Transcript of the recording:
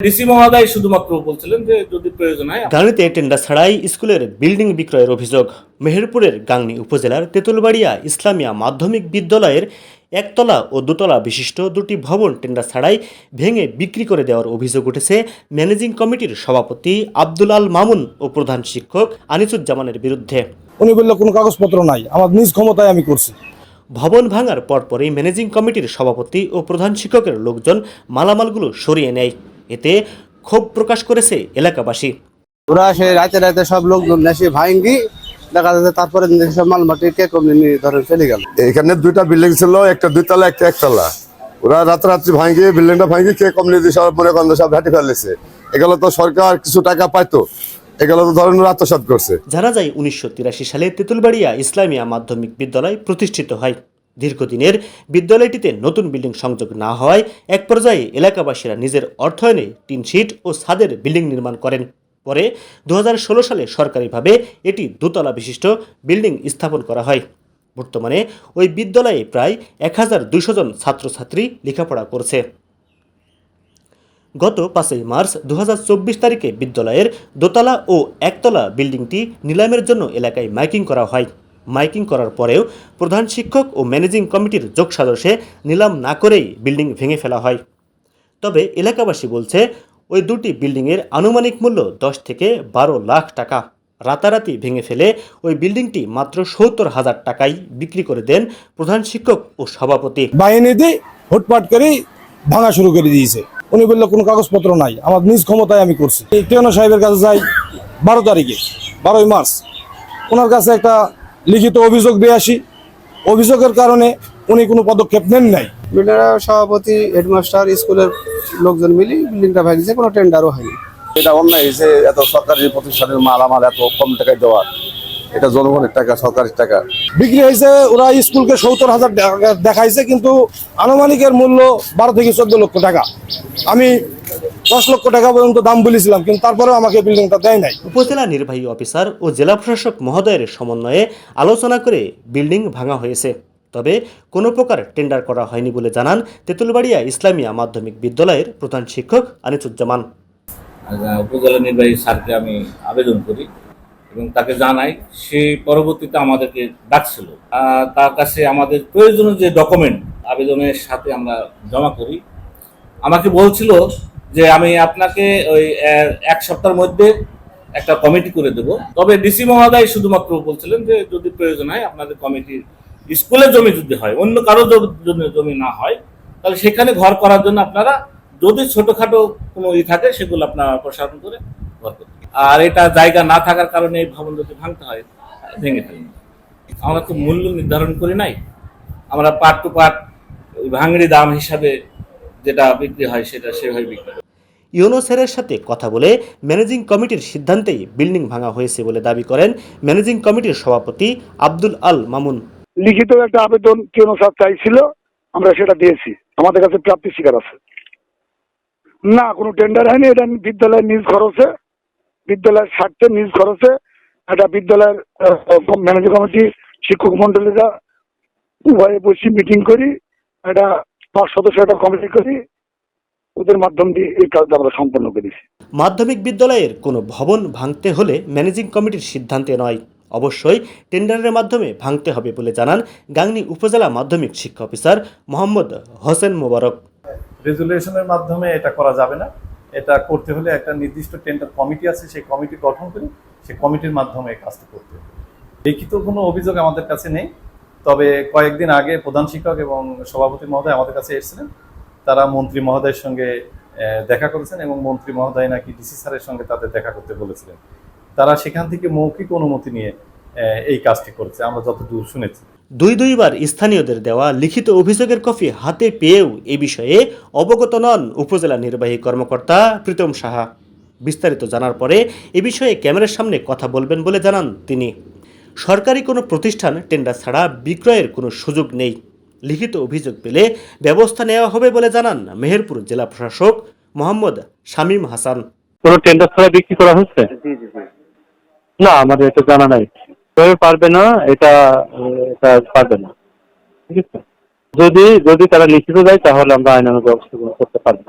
DC মহোদয় শুধুমাত্র বলছিলেন যে যদি প্রয়োজন হয় গাংনীতে টেন্ডার ছাড়াই স্কুলের বিল্ডিং বিক্রয়ের অভিযোগ। মেহেরপুরের গাংনী উপজেলার তেঁতুলবাড়িয়া ইসলামিয়া মাধ্যমিক বিদ্যালয়ের একতলা ও দোতলা বিশিষ্ট দুটি ভবন টেন্ডার ছাড়াই ভেঙে বিক্রি করে দেওয়ার অভিযোগ উঠেছে ম্যানেজিং কমিটির সভাপতি আব্দুল আল মামুন ও প্রধান শিক্ষক আনিসুজ্জামানের বিরুদ্ধে। উনি বলল কোনো কাগজপত্র নাই আমার নিজ ক্ষমতায় আমি করছি। ভবন ভাঙার পরপরই ম্যানেজিং কমিটির সভাপতি ও প্রধান শিক্ষকের লোকজন মালামালগুলো সরিয়ে নেয়। এতে ক্ষোভ প্রকাশ করেছে এলাকাবাসী। ওরা সে রাতে রাতে সব লোকজন এসে ভাঙ্গি দেখা যাচ্ছে তারপরে সব মাল মাটি কে কমে নিয়ে ধরে চলে গেল। এখানে দুইটা বিল্ডিং ছিল একটা দুইতলা একটা একতলা। ওরা রাতারাত্রি ভাঙিয়ে বিল্ডিংটা ভাঙিয়ে কে কমনি দিয়ে সব মনে করেন সব ঘাটি ফেলেছে। এগুলো তো সরকার কিছু টাকা পাইতো এগুলো তো ধরেন ওরা আত্মসাৎ করছে। জানা যায় উনিশশো তিরাশি সালে তেঁতুলবাড়িয়া ইসলামিয়া মাধ্যমিক বিদ্যালয় প্রতিষ্ঠিত হয়। দীর্ঘদিনের বিদ্যালয়টিতে নতুন বিল্ডিং সংযোগ না হওয়ায় এক পর্যায়ে এলাকাবাসীরা নিজের অর্থায়নে টিন শিট ও ছাদের বিল্ডিং নির্মাণ করেন। পরে দু হাজার ষোলো সালে সরকারিভাবে এটি দোতলা বিশিষ্ট বিল্ডিং স্থাপন করা হয়। বর্তমানে ওই বিদ্যালয়ে প্রায় এক হাজার দুইশো জন ছাত্রছাত্রী লেখাপড়া করছে। গত পাঁচই মার্চ দু হাজার চব্বিশ তারিখে বিদ্যালয়ের দোতলা ও একতলা বিল্ডিংটি নিলামের জন্য এলাকায় মাইকিং করা হয়। মাইকিং করার পরেও প্রধান শিক্ষক ও ম্যানেজিং কমিটির যোগ সাজসে নিলাম না করেই বিল্ডিং ভেঙে ফেলা হয়। তবে এলাকাবাসী বলছে, ওই দুটি বিল্ডিংয়ের আনুমানিক মূল্য দশ থেকে বারো লাখ টাকা। রাতারাতি ভেঙে ফেলে ওই বিল্ডিংটি মাত্র সত্তর হাজার টাকায় বিক্রি করে দেন প্রধান শিক্ষক ও সভাপতি। বাহিনী দিয়ে হুটপাট করে ভাঙা শুরু করে দিয়েছে। উনি বলল, কোনো কাগজপত্র নাই, আমার নিজ ক্ষমতায় আমি করছি। টিওনো সাহেবের কাছে যাই, বারো তারিখে, বারোই মার্চ, ওনার কাছে একটা লিখিত অভিযোগ দিয়ে আসি অভিযোগের কারণে উনি কোনো পদক্ষেপ নেন নাই। বিল্ডার সভাপতি হেডমাস্টার স্কুলের লোকজন মিলি বিল্ডিংটা ভাঙছে কোনো টেন্ডারও হয়নি। এটা অন্যায় হয়েছে এত সরকারি প্রতিষ্ঠানের মাল আমার এত কম টাকায় দেওয়া। এটা জনগণের টাকা সরকারি টাকা। বিক্রি হয়েছে ওরা স্কুলকে সত্তর হাজার দেখাইছে কিন্তু আনুমানিকের মূল্য বারো থেকে চোদ্দ লক্ষ টাকা। আমি দশ লক্ষ টাকা পর্যন্ত দাম বলেছিলাম কিন্তু তারপরেও আমাকে বিল্ডিংটা দেয় নাই। উপজেলা নির্বাহী অফিসার ও জেলা প্রশাসক মহোদয়ের সমন্বয়ে আলোচনা করে বিল্ডিং ভাঙা হয়েছে। তবে কোনো প্রকার টেন্ডার করা হয়নি বলে জানান তেঁতুলবাড়িয়া ইসলামিয়া মাধ্যমিক বিদ্যালয়ের প্রধান শিক্ষক আনিসুজ্জামান। উপজেলা নির্বাহী স্যারকে আমি আবেদন করি এবং তাকে জানাই সে পরবর্তীতে আমাদেরকে ডাকছিল। তার কাছে আমাদের প্রয়োজনীয় যে ডকুমেন্ট আবেদনের সাথে আমরা জমা করি আমাকে বলছিল যে আমি আপনাকে ওই এক সপ্তাহের মধ্যে একটা কমিটি করে দেব। তবে ডিসি মহোদয় শুধুমাত্র বলছিলেন যে যদি প্রয়োজন হয় আপনাদের কমিটি স্কুলের জমি যদি হয়, অন্য কারও জমি না হয়, তাহলে সেখানে ঘর করার জন্য আপনারা যদি ছোটখাটো কোনো ই থাকে, সেগুলো আপনারা প্রসারণ করে ঘর করতে আর এটা জায়গা না থাকার কারণে এই ভবন যদি ভাঙতে হয়, ভেঙে ফেলেন। আমরা তো মূল্য নির্ধারণ করি নাই। আমরা পার্ট টু পার্ট ভাঙড়ি দাম হিসাবে যেটা বিক্রি হয় সেটা সেভাবে বিক্রি করি। ইউনোসেরের সাথে কথা বলে ম্যানেজিং কমিটির সিদ্ধান্তেই বিল্ডিং ভাঙা হয়েছে বলে দাবি করেন ম্যানেজিং কমিটির সভাপতি আব্দুল আল মামুন। লিখিত একটা আবেদন কেন স্যার চাইছিল আমরা সেটা দিয়েছি। আমাদের কাছে প্রাপ্তি স্বীকার আছে। না কোনো টেন্ডার হয়নি এটা বিদ্যালয়ের নিজ খরচে বিদ্যালয়ের স্বার্থে নিজ খরচে একটা বিদ্যালয়ের ম্যানেজিং কমিটি শিক্ষক মন্ডলীরা উভয়ে বসে মিটিং করি একটা পাঁচ সদস্য একটা কমিটি করি ওদের মাধ্যম দিয়ে এই কাজটা আমরা সম্পন্ন করেছি। মাধ্যমিক বিদ্যালয়ের কোনো ভবন ভাঙতে হলে ম্যানেজিং কমিটির সিদ্ধান্তে নয়। অবশ্যই টেন্ডারের মাধ্যমে ভাঙতে হবে বলে জানান গাংনী উপজেলা মাধ্যমিক শিক্ষা অফিসার মোহাম্মদ হোসেন মোবারক। রেজুলেশনের মাধ্যমে এটা করা যাবে না। এটা করতে হলে একটা নির্দিষ্ট টেন্ডার কমিটি আছে সেই কমিটি গঠন করে সেই কমিটির মাধ্যমে কাজটা করতে হবে। লিখিত কোনো অভিযোগ আমাদের কাছে নেই। তবে কয়েকদিন আগে প্রধান শিক্ষক এবং সভাপতি মহোদয় আমাদের কাছে এসেছিলেন। তারা মন্ত্রী মহোদয়ের সঙ্গে দেখা করেছেন এবং মন্ত্রী মহোদয় নাকি ডিসি স্যারের সঙ্গে তাদের দেখা করতে বলেছিলেন। তারা সেখান থেকে মৌখিক অনুমতি নিয়ে এই কাজটি করেছে। আমরা যতদূর শুনেছি। দুই দুইবার স্থানীয়দের দেওয়া লিখিত অভিযোগের কপি হাতে পেয়েও এ বিষয়ে অবগত নন উপজেলা নির্বাহী কর্মকর্তা প্রীতম সাহা। বিস্তারিত জানার পরে এ বিষয়ে ক্যামেরার সামনে কথা বলবেন বলে জানান তিনি। সরকারি কোনো প্রতিষ্ঠান টেন্ডার ছাড়া বিক্রয়ের কোনো সুযোগ নেই। লিখিত অভিযোগ পেলে ব্যবস্থা নেওয়া হবে বলে জানান মেহেরপুর জেলা প্রশাসক মোহাম্মদ শামীম হাসান। কোনো টেন্ডার ছাড়া বিক্রি করা হচ্ছে? না আমাদের এটা জানা নাই। তবে পারবে না এটা এটা পারবে না। ঠিক আছে? যদি যদি তারা লিখিত দেয় তাহলে আমরা আইনানুগ ব্যবস্থা করতে পারব।